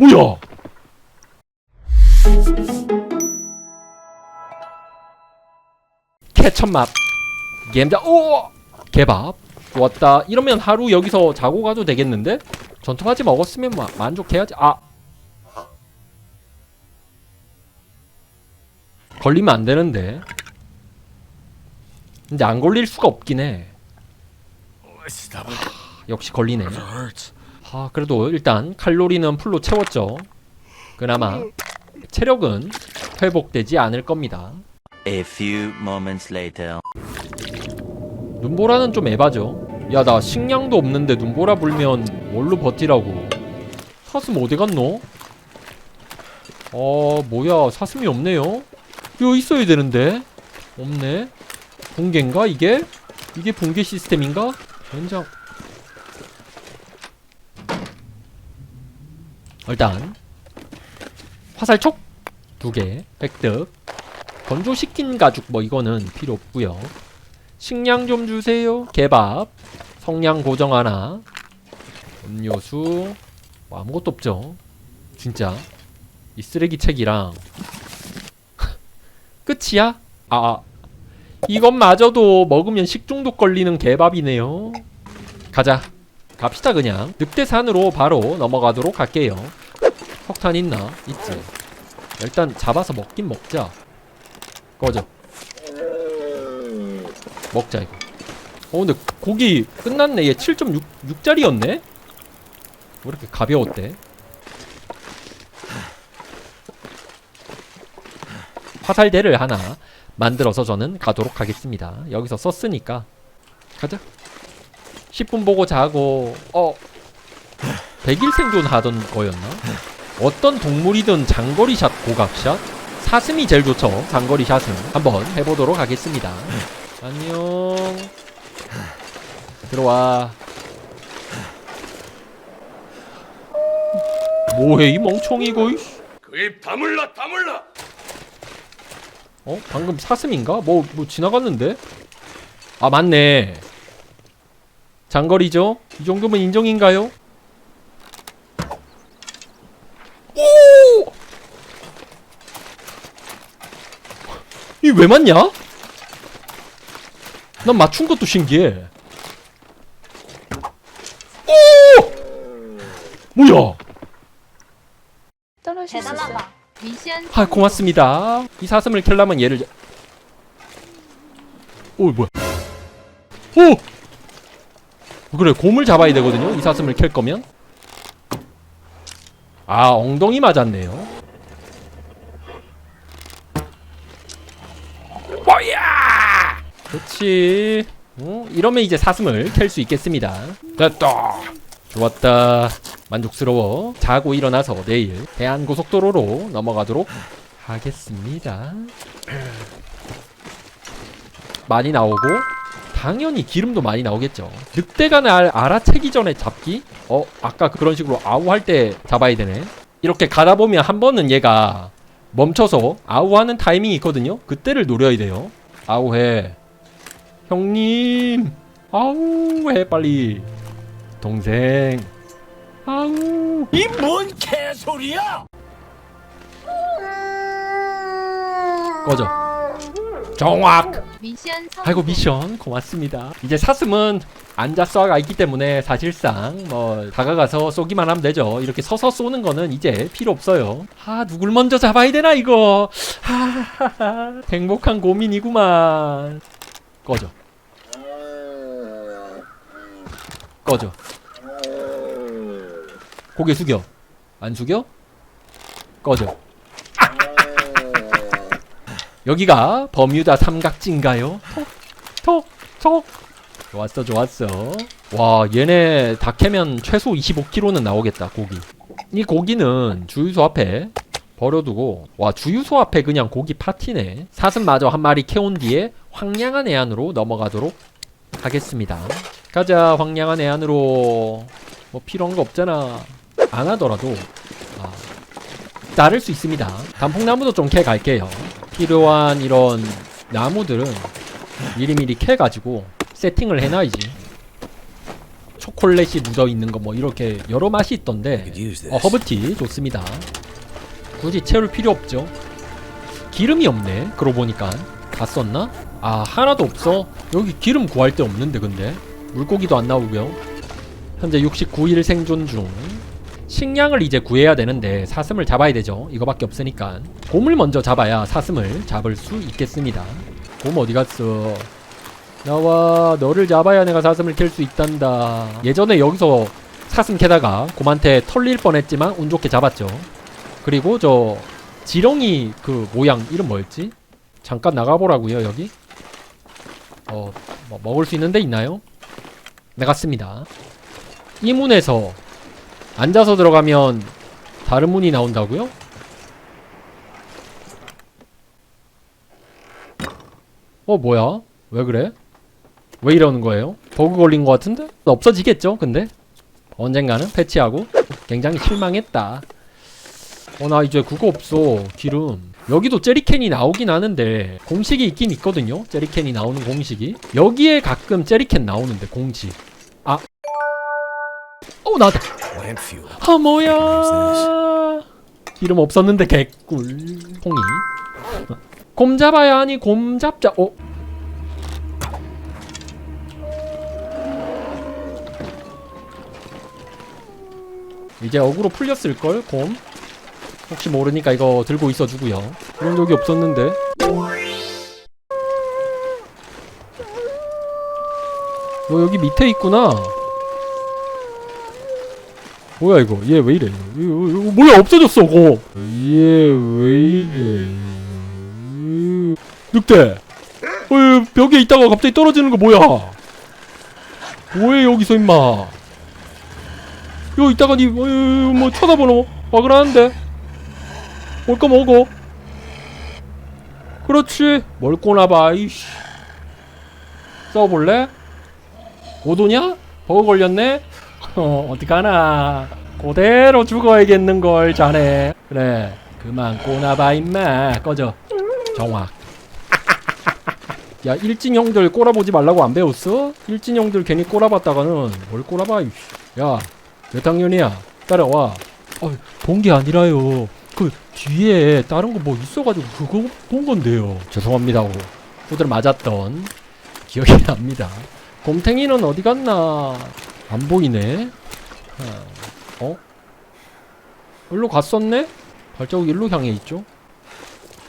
뭐야? 케첩맛. 겜자 오! 개밥. 좋았다. 이러면 하루 여기서 자고 가도 되겠는데? 전투바지 먹었으면 마, 만족해야지. 아! 걸리면 안 되는데. 근데 안 걸릴 수가 없긴 해. 역시 걸리네 아 그래도 일단 칼로리는 풀로 채웠죠 그나마 체력은 회복되지 않을 겁니다 A few moments later. 눈보라는 좀 에바죠. 야, 나 식량도 없는데 눈보라 불면 뭘로 버티라고. 사슴 어디 갔노? 어, 뭐야. 사슴이 없네요. 이거 있어야 되는데. 없네. 붕괴인가, 이게? 이게 붕괴 시스템인가? 젠장. 일단 화살촉 두개 획득 건조시킨 가죽 뭐 이거는 필요 없고요 식량 좀 주세요. 개밥. 성냥 고정 하나. 음료수. 뭐 아무것도 없죠. 진짜. 이 쓰레기 책이랑. 끝이야? 아. 이것마저도 먹으면 식중독 걸리는 개밥이네요. 가자. 갑시다 그냥. 늑대산으로 바로 넘어가도록 할게요. 석탄 있나? 있지. 일단 잡아서 먹긴 먹자. 꺼져. 먹자 이거 어 근데 고기 끝났네 얘 7.6 6짜리였네? 왜 이렇게 가벼웠대? 화살대를 하나 만들어서 저는 가도록 하겠습니다 여기서 썼으니까 가자 10분 보고 자고 어 100일 생존 하던 거였나? 어떤 동물이든 장거리 샷 고각샷 사슴이 제일 좋죠 장거리 샷은 한번 해보도록 하겠습니다 안녕. 들어와. 뭐해 이 멍청이 이거. 이씨. 그입 다물라 다물라 어? 방금 사슴인가? 뭐 뭐 지나갔는데? 아 맞네. 장거리죠? 이 정도면 인정인가요? 오! 이 왜 맞냐? 난 맞춘 것도 신기해. 오! 뭐야? 떨어질 수 있어요. 대단하다. 미션 아 고맙습니다. 이 사슴을 캘려면 얘를. 자- 오 뭐야? 오! 그래 곰을 잡아야 되거든요. 이 사슴을 캘 거면. 아 엉덩이 맞았네요. 뭐야? 그렇지. 어? 이러면 이제 사슴을 캘 수 있겠습니다. 됐다. 좋았다. 만족스러워. 자고 일어나서 내일 해안고속도로로 넘어가도록 하겠습니다. 많이 나오고 당연히 기름도 많이 나오겠죠. 늑대가 날 알아채기 전에 잡기? 어, 아까 그런 식으로 아우 할 때 잡아야 되네. 이렇게 가다 보면 한 번은 얘가 멈춰서 아우 하는 타이밍이 있거든요. 그때를 노려야 돼요. 아우 해. 형님. 아우 해 빨리. 동생. 아우. 이 뭔 개소리야 꺼져. 정확. 미션 성공. 아이고 미션 고맙습니다. 이제 사슴은 앉아 쏴가 있기 때문에 사실상 뭐 다가가서 쏘기만 하면 되죠. 이렇게 서서 쏘는 거는 이제 필요 없어요. 아 누굴 먼저 잡아야 되나 이거. 하하하 행복한 고민이구만. 꺼져. 꺼져. 고개 숙여. 안 숙여? 꺼져. 여기가 버뮤다 삼각지인가요? 톡, 톡. 좋았어, 좋았어. 와, 얘네 다 캐면 최소 25kg는 나오겠다, 고기. 이 고기는 주유소 앞에 버려두고, 와, 주유소 앞에 그냥 고기 파티네. 사슴마저 한 마리 캐온 뒤에 황량한 해안으로 넘어가도록 하겠습니다. 가자, 황량한 해안으로. 뭐 필요한 거 없잖아. 안 하더라도, 아, 따를 수 있습니다. 단풍나무도 좀 캐 갈게요. 필요한 이런 나무들은 미리미리 캐가지고 세팅을 해놔야지. 초콜릿이 묻어 있는 거 뭐 이렇게 여러 맛이 있던데 어, 허브티 좋습니다. 굳이 채울 필요 없죠. 기름이 없네. 그러고 보니까 다 썼나? 아 하나도 없어. 여기 기름 구할 데 없는데 근데 물고기도 안 나오고요. 현재 69일 생존 중. 식량을 이제 구해야 되는데 사슴을 잡아야 되죠. 이거밖에 없으니까 곰을 먼저 잡아야 사슴을 잡을 수 있겠습니다. 곰 어디 갔어? 나와 너를 잡아야 내가 사슴을 캘 수 있단다. 예전에 여기서 사슴 캐다가 곰한테 털릴 뻔했지만 운 좋게 잡았죠. 그리고 저 지렁이 그 모양 이름 뭐였지? 잠깐 나가보라고요 여기. 어 뭐, 먹을 수 있는 데 있나요? 나갔습니다. 이 문에서 앉아서 들어가면 다른 문이 나온다고요? 어 뭐야? 왜 그래? 왜 이러는 거예요? 버그 걸린 것 같은데? 없어지겠죠 근데? 언젠가는 패치하고 굉장히 실망했다 어 나 이제 그거 없어 기름 여기도 제리캔이 나오긴 하는데 공식이 있긴 있거든요 제리캔이 나오는 공식이 여기에 가끔 제리캔 나오는데 공식 아 어, 나왔다 아 뭐야. 기름 없었는데 개꿀. 통이. 곰 잡아야 하니 곰 잡자. 어? 이제 어그로 풀렸을걸 곰? 혹시 모르니까 이거 들고 있어주고요. 그런 적이 없었는데. 너 여기 밑에 있구나 뭐야 이거? 얘 왜 이래? 이거, 이거, 이거 뭐야 없어졌어 고 얘왜 이래? 늑대! 어 벽에 있다가 갑자기 떨어지는 거 뭐야? 뭐해 여기서 임마? 여기 있다가 니뭐 쳐다보노 막을 하는데. 뭘거 먹어 그렇지. 뭘 꼬나봐 이씨. 써볼래? 오도냐? 버그 걸렸네? 어, 어떡하나. 그대로 죽어야겠는걸, 자네. 그래, 그만 꼬나봐, 임마. 꺼져. 정확. 야, 일진 형들 꼬라보지 말라고 안 배웠어? 일진 형들 괜히 꼬라봤다가는 뭘 꼬라봐, 이씨. 야, 몇 학년이야? 따라와. 어, 본게 아니라요. 그 뒤에 다른 거 뭐 있어가지고 그거 본 건데요. 죄송합니다. 고 후들 맞았던 기억이 납니다. 곰탱이는 어디 갔나? 안 보이네. 어? 일로 갔었네? 발자국이 일로 향해 있죠?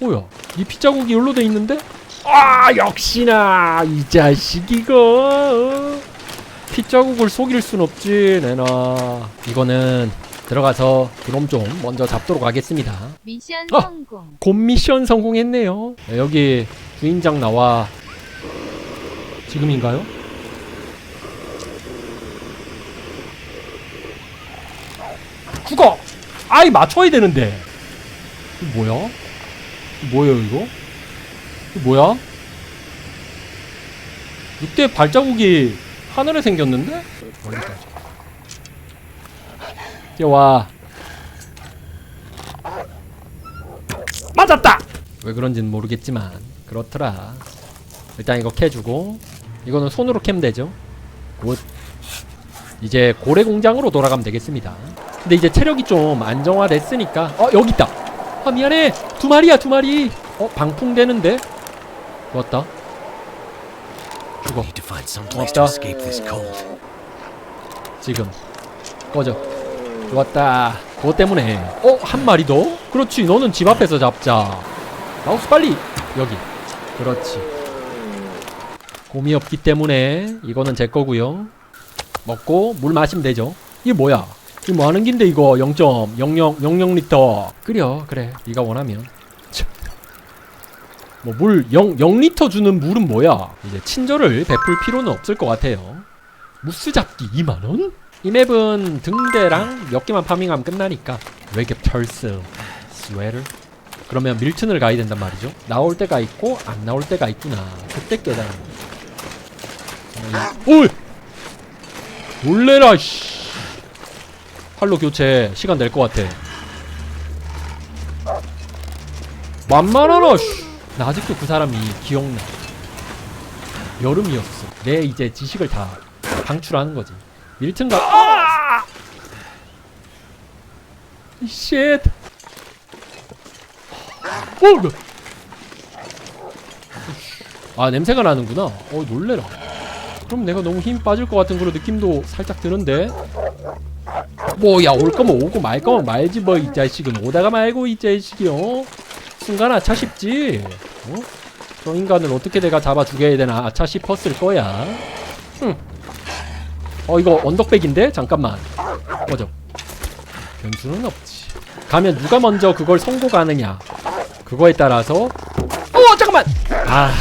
뭐야? 이 핏자국이 일로 돼 있는데? 아 역시나 이 자식 이거 핏자국을 속일 순 없지 내놔 이거는 들어가서 그럼 좀 먼저 잡도록 하겠습니다 미션 어! 성공. 곰 미션 성공했네요 네, 여기 주인장 나와 지금인가요? 죽어! 아이 맞춰야 되는데 이거 뭐야? 뭐예요 이거? 이거 뭐야? 늑대 발자국이 하늘에 생겼는데? 멀리까지 뛰어와 맞았다! 왜 그런지는 모르겠지만 그렇더라 일단 이거 캐주고 이거는 손으로 캐면 되죠 곧 이제 고래 공장으로 돌아가면 되겠습니다 근데 이제 체력이 좀 안정화됐으니까 어 여기 있다. 아 미안해. 두 마리야 두 마리. 어 방풍 되는데? 좋았다. 죽어. Cold. 지금. 꺼져. 좋았다. 그것 때문에. 어? 한 마리 더? 그렇지. 너는 집 앞에서 잡자. 마우스 빨리. 여기. 그렇지. 곰이 없기 때문에 이거는 제 거고요. 먹고 물 마시면 되죠. 이게 뭐야 이게 뭐 하는 긴데 이거? 0.0000리터. 끓여 그래. 네가 원하면. 뭐 물 0, 0리터 주는 물은 뭐야? 이제 친절을 베풀 필요는 없을 것 같아요. 무스 잡기 2만원? 이 맵은 등대랑 몇 개만 파밍하면 끝나니까. 외계 펄스 스웨터 그러면 밀튼을 가야 된단 말이죠. 나올 때가 있고 안 나올 때가 있구나. 그때 깨달은 오이 놀래라 씨 팔로 교체 시간 될것 같아. 만만하나 씨. 나 아직도 그 사람이 기억나. 여름이었어. 내 이제 지식을 다 방출하는 거지. 밀튼가 아! 쉣 어, 뭐. 아 냄새가 나는구나. 어 놀래라. 그럼 내가 너무 힘 빠질 것 같은 그런 느낌도 살짝 드는데 뭐야 올 거면 오고 말 거면 말지 뭐 이 자식은. 오다가 말고 이 자식이 어 순간 아차 싶지. 어? 저 인간을 어떻게 내가 잡아 죽여야 되나? 아차 싶었을 거야. 응. 어 이거 언덕백인데? 잠깐만. 꺼져. 변수는 없지. 가면 누가 먼저 그걸 성공하느냐? 그거에 따라서. 어 잠깐만! 아